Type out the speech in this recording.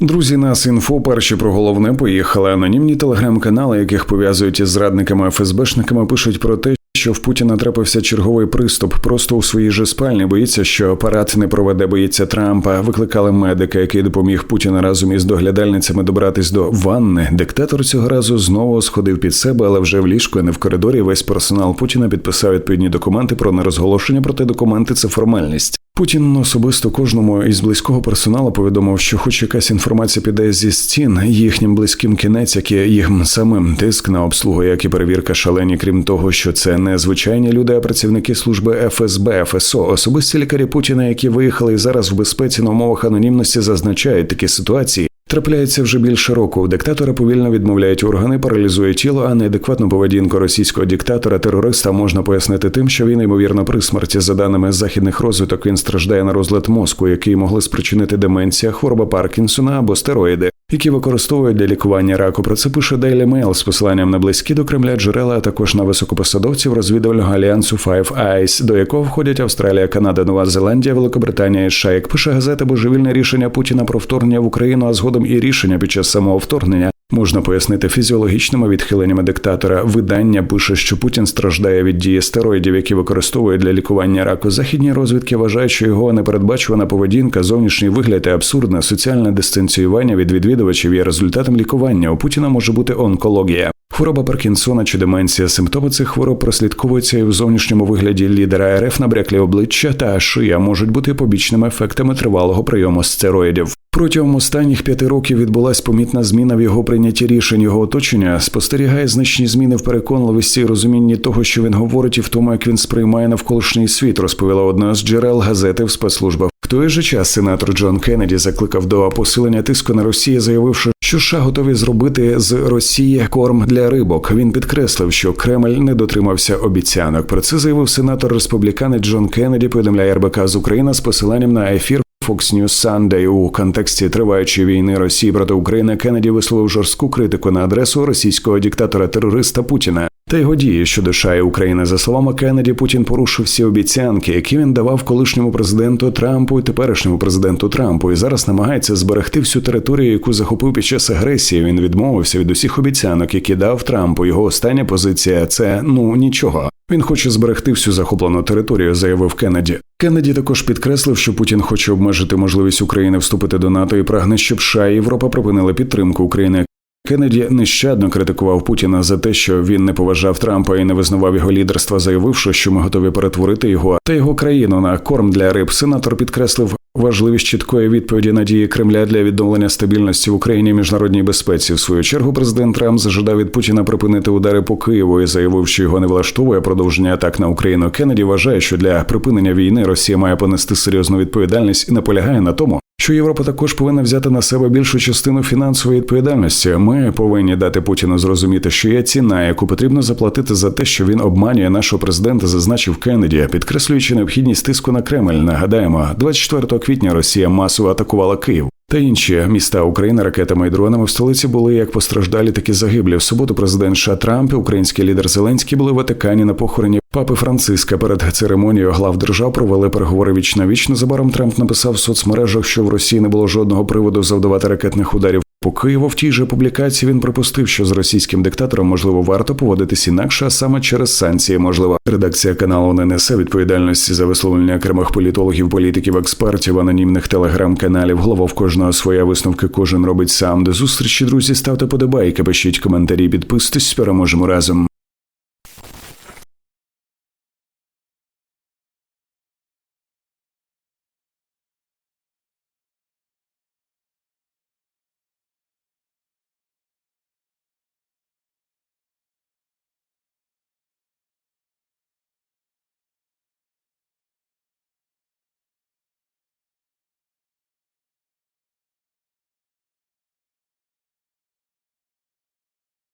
Друзі, нас інфо перші про головне поїхали. Анонімні телеграм-канали, яких пов'язують із зрадниками ФСБшниками, пишуть про те, що в Путіна трапився черговий приступ. Просто у своїй же спальні боїться, що апарат не проведе, боїться Трампа. Викликали медика, який допоміг Путіна разом із доглядальницями добратись до ванни. Диктатор цього разу знову сходив під себе, але вже в ліжку, а не в коридорі. Весь персонал Путіна підписав відповідні документи про нерозголошення. Проте документи це формальність. Путін особисто кожному із близького персоналу повідомив, що хоч якась інформація піде зі стін, їхнім близьким кінець, як і їм самим тиск на обслугу, як і перевірка шалені, крім того, що це не звичайні люди, а працівники служби ФСБ, ФСО, особисті лікарі Путіна, які виїхали і зараз в безпеці на умовах анонімності, зазначають такі ситуації. Трапляється вже більше року. Диктатора повільно відмовляють органи, паралізує тіло, а неадекватну поведінку російського диктатора терориста можна пояснити тим, що він ймовірно при смерті, за даними західних розвиток, він страждає на розлад мозку, який могли спричинити деменція, хвороба Паркінсона або стероїди, які використовують для лікування раку. Про це пише Daily Mail з посиланням на близькі до Кремля джерела, а також на високопосадовців розвідувального альянсу Five Eyes, до якого входять Австралія, Канада, Нова Зеландія, Великобританія і США. Як пише газета, божевільне рішення Путіна про вторгнення в Україну, а згодом і рішення під час самого вторгнення. Можна пояснити фізіологічними відхиленнями диктатора. Видання пише, що Путін страждає від дії стероїдів, які використовує для лікування раку. Західні розвідки вважають, що його непередбачувана поведінка, зовнішній вигляд і абсурдне соціальне дистанціювання від відвідувачів є результатом лікування. У Путіна може бути онкологія. Хвороба Паркінсона чи деменція. Симптоми цих хвороб прослідковуються і в зовнішньому вигляді лідера РФ набряклі обличчя та шия можуть бути побічними ефектами тривалого прийому стероїдів. Протягом останніх п'яти років відбулась помітна зміна в його прийнятті рішень. Його оточення спостерігає значні зміни в переконливості і розумінні того, що він говорить, і в тому, як він сприймає навколишній світ, розповіла одна з джерел газети в спецслужбах. В той же час сенатор Джон Кеннеді закликав до посилення тиску на Росію, заявивши, що США готові зробити з Росії корм для рибок. Він підкреслив, що Кремль не дотримався обіцянок. Про це заявив сенатор республіканець Джон Кеннеді. Повідомляє РБК з України з посиланням на ефір. Fox News Sunday. У контексті триваючої війни Росії проти України Кеннеді висловив жорстку критику на адресу російського диктатора-терориста Путіна та його дії щодо США і України. За словами Кеннеді, Путін порушив всі обіцянки, які він давав колишньому президенту Трампу і теперішньому президенту Трампу, і зараз намагається зберегти всю територію, яку захопив під час агресії. Він відмовився від усіх обіцянок, які дав Трампу. Його остання позиція це ну нічого. Він хоче зберегти всю захоплену територію, заявив Кеннеді. Кеннеді також підкреслив, що Путін хоче обмежити можливість України вступити до НАТО і прагне, щоб США і Європа припинили підтримку України. Кеннеді нещадно критикував Путіна за те, що він не поважав Трампа і не визнавав його лідерства, заявивши, що ми готові перетворити його та його країну на корм для риб. Сенатор підкреслив важливість чіткої відповіді на дії Кремля для відновлення стабільності в Україні і міжнародній безпеці. В свою чергу президент Трамп зажадав від Путіна припинити удари по Києву і заявив, що його не влаштовує продовження атак на Україну. Кеннеді вважає, що для припинення війни Росія має понести серйозну відповідальність і наполягає на тому, що Європа також повинна взяти на себе більшу частину фінансової відповідальності. Ми повинні дати Путіну зрозуміти, що є ціна, яку потрібно заплатити за те, що він обманює нашого президента, зазначив Кеннеді, підкреслюючи необхідність тиску на Кремль. Нагадаємо, 24 квітня Росія масово атакувала Київ. Та інші міста України ракетами і дронами в столиці були як постраждалі, так і загиблі. В суботу президент США Трамп і український лідер Зеленський були в Ватикані на похороні папи Франциска. Перед церемонією глав держав провели переговори віч на віч. Незабаром Трамп написав в соцмережах, що в Росії не було жодного приводу завдавати ракетних ударів. По Києву в тій же публікації він припустив, що з російським диктатором можливо варто поводитись інакше, а саме через санкції. Можливо, редакція каналу не несе відповідальності за висловлення окремих політологів, політиків, експертів, анонімних телеграм-каналів. Голова в кожного своя висновки кожен робить сам. До зустрічі друзі ставте подобайки, пишіть коментарі, підписуйтесь, переможемо разом.